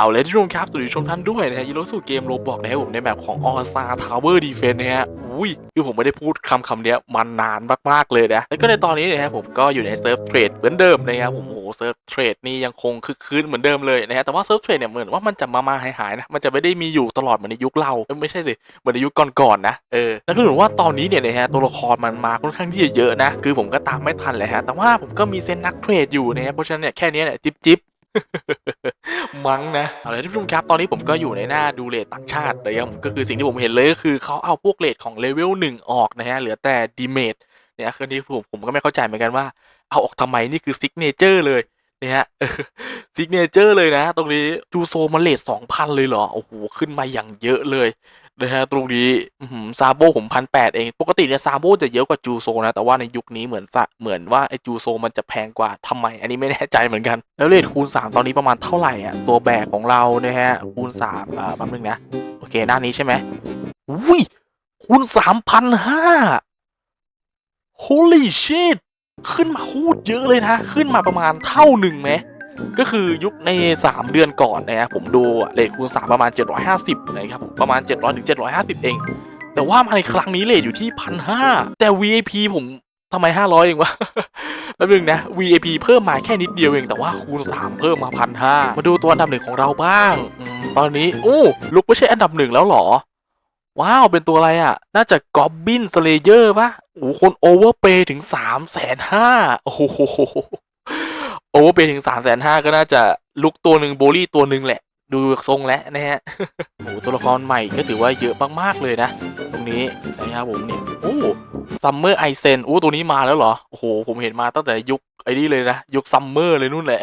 เอาเลยที่ชมครับสวัสดีชมท่านด้วยนะฮะยินดีสู่เกมโรบอกนะครับผมในแบบของ All Star Tower Defense นะฮะอุ้ยคือผมไม่ได้พูดคำคำเนี้ยมานานมาก ๆ เลยนะแล้วก็ในตอนนี้นี่ยฮะผมก็อยู่ในเซิร์ฟเทรดเหมือนเดิมนะครับผมโอ้โหเซิร์ฟเทรดนี่ยังคงคึกคืนเหมือนเดิมเลยนะฮะแต่ว่าเซิร์ฟเทรดเนี่ยเหมือนว่ามันจะมามาหายหายๆนะมันจะไม่ได้มีอยู่ตลอดเหมือนในยุคเราไม่ใช่สิเหมือนในยุคก่อนๆนะเออแล้วก็เหมือนว่าตอนนี้เนี่ยนะฮะตัวละครมันมาค่อนข้างที่จะเยอะนะคือผมก็ตามไม่ทันเลยฮะแต่ว่าผมก็มีเซนนักเทรดอยู่นะฮะเพราะฉะนั้นเนี่ยแค่นี้เนี่ยจิ๊บจิ๊บ มั้งนะเอาเลยท่านผู้ชมครับ ตอนนี้ผมก็อยู่ในหน้าดูเลทต่างชาติเลยครับก็คือสิ่งที่ผมเห็นเลยก็คือเขาเอาพวกเลทของเลเวลหนึ่งออกนะฮะเหลือแต่ดีเมทเนี่ยคือที่ผมผมก็ไม่เข้าใจเหมือนกันว่าเอาออกทำไมนี่คือซิกเนเจอร์เลยเนี่ยฮะซิกเนเจอร์เลยนะ ตรงนี้จูโซมันเลทสองพันเลยเหรอโอ้โหขึ้นมาอย่างเยอะเลย นะฮะตรงนี้ซาโบผมพันแปดเอง ปกติเนี่ยซาโบจะเยอะกว่าจูโซนะ แต่ว่าในยุคนี้เหมือนสะเหมือนว่าไอจูโซมันจะแพงกว่าทำไม อันนี้ไม่แน่ใจเหมือนกัน แล้วเลทคูณ 3 ตอนนี้ประมาณเท่าไหร่อะ ตัวแบกของเราเนี่ยฮะ คูณ3อ่าแป๊บนึงนะ โอเค หน้านี้ใช่ไหมอุ้ย คูณ3,500 holy shit ขึ้นมาโคตรเยอะเลยนะ ขึ้นมาประมาณเท่าหนึ่งไหม ก็คือยุคใน 3 เดือนก่อนนะครับผมดูอะเลทคูณ 3 ประมาณ 750นะครับผมประมาณ 700ถึง750 เอง แต่ว่ามาในครั้งนี้เลทอยู่ที่1,500แต่ VIP ผมทำไม 500 เองวะแป๊บนึงนะ VIP เพิ่มมาแค่นิดเดียวเอง แต่ว่าคูณ 3 เพิ่มมา1,500มาดูตัวอันดับหนึ่งของเราบ้างอตอนนี้ โอ้ลุกไม่ใช่อันดับหนึ่งแล้วเหรอ ว้าว เป็นตัวอะไรอะ น่าจะกอบบินสเลเยอร์ปะโอ้คนโอเวอร์เปย์ถึง3 5 0 0 0โอ้โห โอเวอร์เปถึง3 5 0 0 0ก็น่าจะลุกตัวหนึ่งโบลี่ตัวหนึ่งแหละ ดูทรงแล้วนะฮะโอ้หตัวละครใหม่ก็ถือว่าเยอะมากๆเลยนะ ตรงนี้นะครับผมเนี่ยโอ้ซัมเมอร์ไอเซนโอ้ตัวนี้มาแล้วเหรอโอ้โหผมเห็นมาตั้งแต่ยุคไอ้นี่เลยนะ ยุคซัมเมอร์เลยนู่นแหละ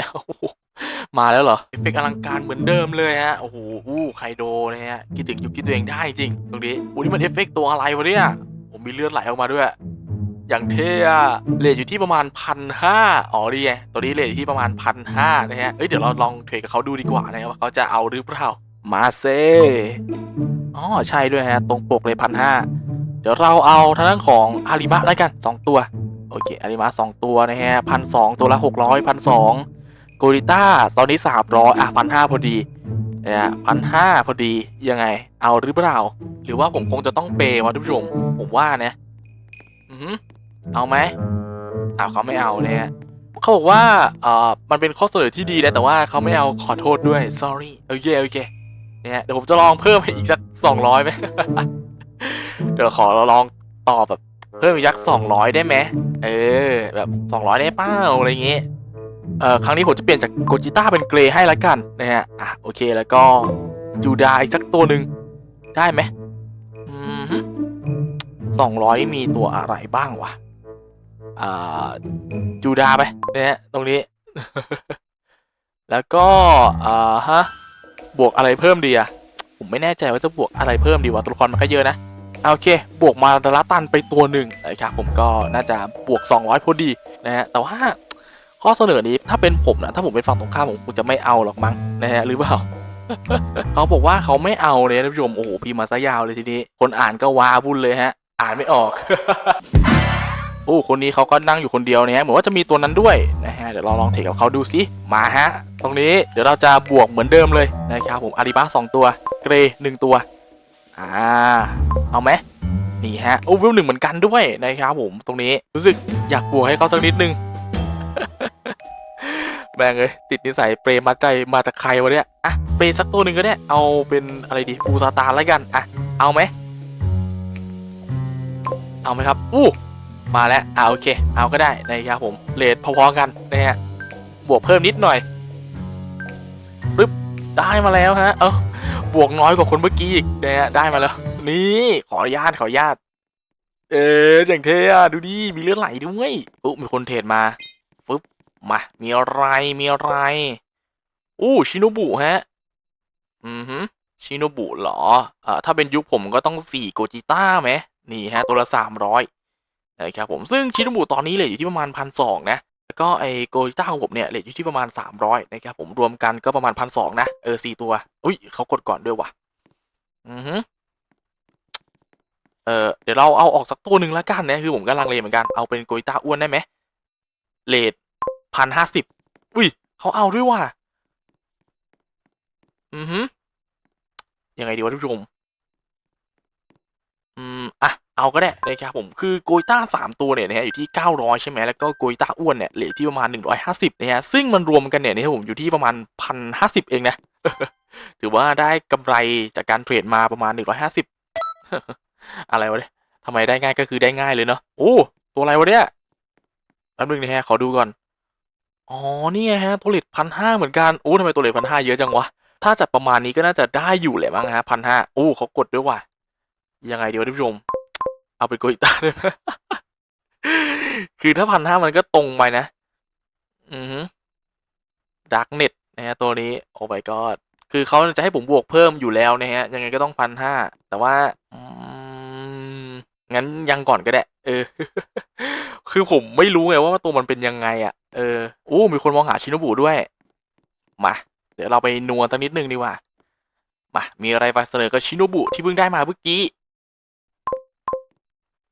มาแล้วเหรอ เอฟเฟกต์อลังการเหมือนเดิมเลยฮะ โอ้โห อู้ไคโดนะฮะคิดถึงยุคที่ตัวเองได้จริง ตรงนี้โอ้นี่มันเอฟเฟกต์ตัวอะไรวะเนี่ย ผมมีเลือดไหลออกมาด้วย อย่างเท่อะเลทอยู่ที่ประมาณพันห้าอ๋อดีไงตัวนี้เลทอยู่ที่ประมาณพันห้านะฮะเอ้ยเดี๋ยวเราลองเทรดกับเขาดูดีกว่านะครับว่าเขาจะเอาหรือเปล่ามาเซอ๋อใช่ด้วยฮะตรงปกเลยพันห้าเดี๋ยวเราเอาทางด้านของอาริมะแล้วกันสองตัวโอเคอาริมะสองตัวนะฮะพันสองตัวละหกร้อยพันสองโกริต้าตอนนี้สามร้อยอะพันห้าพอดีนะฮะพันห้าพอดียังไง เอาหรือเปล่า หรือว่าผมคงจะต้องเปย์วะท่านผู้ชมผมว่านะอือหือ เอาไหมอ้าวเขาไม่เอาเนี่ยฮะเขาบอกว่าเอ่อมันเป็นข้อเสนอที่ดีนะแต่ว่าเขาไม่เอาขอโทษด้วย sorry โอเคโอเคเนี่ยเดี๋ยวผมจะลองเพิ่มอีกสักสองร้อยไหมเดี๋ยวขอลองตอบแบบเพิ่มอีกสักสองร้อยได้ไหมเออ แบบสองร้อยได้เป้าอะไรเงี้ยเอ่อครั้งนี้ผมจะเปลี่ยนจากโกจิต้าเป็นเกรย์ให้ละกันนะฮะอะโอเคแล้วก็จูดาอีกสักตัวหนึ่งได้ไหมสองร้อยมีตัวอะไรบ้างวะ จูดาไปนะฮะตรงนี้ แล้วก็อ่าฮะบวกอะไรเพิ่มดีอะผมไม่แน่ใจว่าจะบวกอะไรเพิ่มดีวะตัวละครมันก็เยอะนะโอเค บวกมาดาราตันไปตัวหนึ่งนะครับผมก็น่าจะบวก 200พอดีนะฮะแต่ว่าข้อเสนอนี้ถ้าเป็นผมนะถ้าผมเป็นฝั่งตรงข้ามผมคงจะไม่เอาหรอกมั้งนะฮะหรือเปล่าเขาบอกว่าเขาไม่เอาเลยนะท่านผู้ชมโอ้โหพิมพ์มาซะยาวเลยทีนี้ คนอ่านก็ว้าวุ่นเลยฮะ อ่านไม่ออก โอ้คนนี้เขาก็นั่งอยู่คนเดียวนะฮะเหมือนว่าจะมีตัวนั้นด้วยนะฮะเดี๋ยวเราลองเทคกับเขาดูสิมาฮะตรงนี้เดี๋ยวเราจะบวกเหมือนเดิมเลยนะครับผมอาริบาสองตัวเกรหนึ่งตัวอ่าเอาไหมนี่ฮะโอ้วิวหนึ่งเหมือนกันด้วยนะครับผมตรงนี้รู้สึกอยากบวกให้เขาสักนิดนึงแม่งเลยติดนิสัยเปร์มาใจมาจากใครวะเนี่ยอะเปร์สักตัวหนึ่งก็ได้เอาเป็นอะไรดีปูซาตานแล้วกันอะเอาไหมเอาไหมครับอู้ มาแล้วอ่าโอเค เอาก็ได้นะครับผมเลทพอๆกันนะฮะบวกเพิ่มนิดหน่อยปึ๊บได้มาแล้วฮะเอ้าบวกน้อยกว่าคนเมื่อกี้อีกนะฮะได้มาแล้ว นี่ขออนุญาตขออนุญาต เอออย่างเท่อะดูดิมีเลือดไหลด้วยอุ๊มีคนเทรดมาปึ๊บมามีอะไรมีอะไรอู้ชิโนบุฮะอือฮึชิโนบุเหรออ่าถ้าเป็นยุคผมก็ต้องสี่โกจิต้าไหมนี่ฮะตัวละสามร้อย นะครับผมซึ่งชิโนบุตอนนี้เลทอยู่ที่ประมาณพันสองนะแล้วก็ไอโกจิต้าของผมเนี่ยเลทอยู่ที่ประมาณสามร้อยนะครับผมรวมกันก็ประมาณพันสองนะเออสี่ตัว อุ้ยเขากดก่อนด้วยว่ะอือฮึเออเดี๋ยวเราเอาออกสักตัวหนึ่งแล้วกันนะคือผมก็ลังเลเหมือนกันเอาเป็นโกจิต้าอ้วนได้ไหมเลทพันห้าสิบอุ้ยเขาเอาด้วยว่ะอืมยังไงดีวะท่านผู้ชม เอาก็ได้นะครับผมคือโกยต้าสามตัวเนี่ยนะฮะอยู่ที่ 900 ใช่ไหมแล้วก็โกยต้าอ้วนเนี่ยเหลือที่ประมาณ 150นะฮะซึ่งมันรวมกันเนี่ยนะครับผมอยู่ที่ประมาณ 1,050 เองนะถือว่าได้กำไรจากการเทรดมาประมาณ 150 อะไรวะเนี่ยทำไมได้ง่ายก็คือได้ง่ายเลยเนาะโอ้ตัวอะไรวะเนี่ยแป๊บนึงนะฮะขอดูก่อนอ๋อนี่ฮะตัวเลทพันห้าเหมือนกันโอ้ทำไมตัวเลทพันห้าเยอะจังวะถ้าจัดประมาณนี้ก็น่าจะได้อยู่แหละมั้งฮะพันห้าโอ้เขากดด้วยว่ะยังไงเดี๋ยวท่านผู้ชม เอาไปโกยตาได้ไหมคือถ้าพันห้ามันก็ตรงไปนะ อือฮึดักเน็ตนะฮะตัวนี้ โอ้ my god คือเขาจะให้ผมบวกเพิ่มอยู่แล้วนะฮะ ยังไงก็ต้องพันห้า แต่ว่าองั้นยังก่อนก็ได้ เออ คือผมไม่รู้ไงว่าตัวมันเป็นยังไงอะ่ะ เออโอ้มีคนมองหาชินบุด้วย มา เดี๋ยวเราไปนัวสักนิดนึงดีกว่า มา มีอะไรไปเสนอกับชิโนบุที่เพิ่งได้มาเมื่อกี้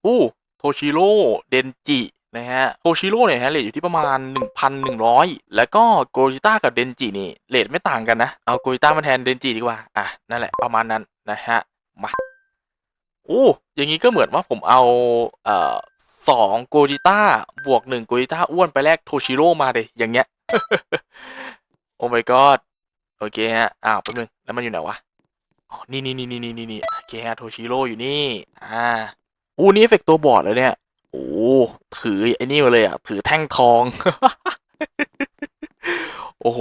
อู้โทชิโร่เดนจินะฮะโทชิโร่เนี่ยฮะเลทอยู่ที่ประมาณ 1,100 แล้วก็โกจิต้ากับเดนจินี่เลทไม่ต่างกันนะ เอาโกจิต้ามาแทนเดนจิดีกว่า อะ นั่นแหละประมาณนั้นนะฮะ มาโอ้อย่างนี้ก็เหมือนว่าผมเอาเอ่อสองโกจิต้าบวกหนึ่งโกจิต้าอ้วนไปแลกโทชิโร่มาเลยอย่างเงี้ย โอ้ my god โอเคฮะ อ้าวแป๊บนึงแล้วมันอยู่ไหนวะ อ๋อ นี่นี่นี่นี่นี่นี่โอเคฮะโทชิโร่อยู่นี่ อ่า อู้นี่เอฟเฟกต์ตัวบอดเลยเนี่ย โอ้ถือไอ้นี่มาเลยอะ ถือแท่งทอง โอ้โห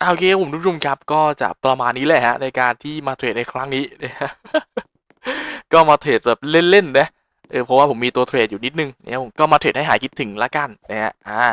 อ่าโอเคผมทุกทุมครับก็จะประมาณนี้แหละฮะ ในการที่มาเทรดในครั้งนี้นะฮะก็มาเทรดแบบเล่นๆนะเออเพราะว่าผมมีตัวเทรดอยู่นิดนึงเนี่ยผมก็มาเทรดให้หายคิดถึงละกันนะฮะอ่า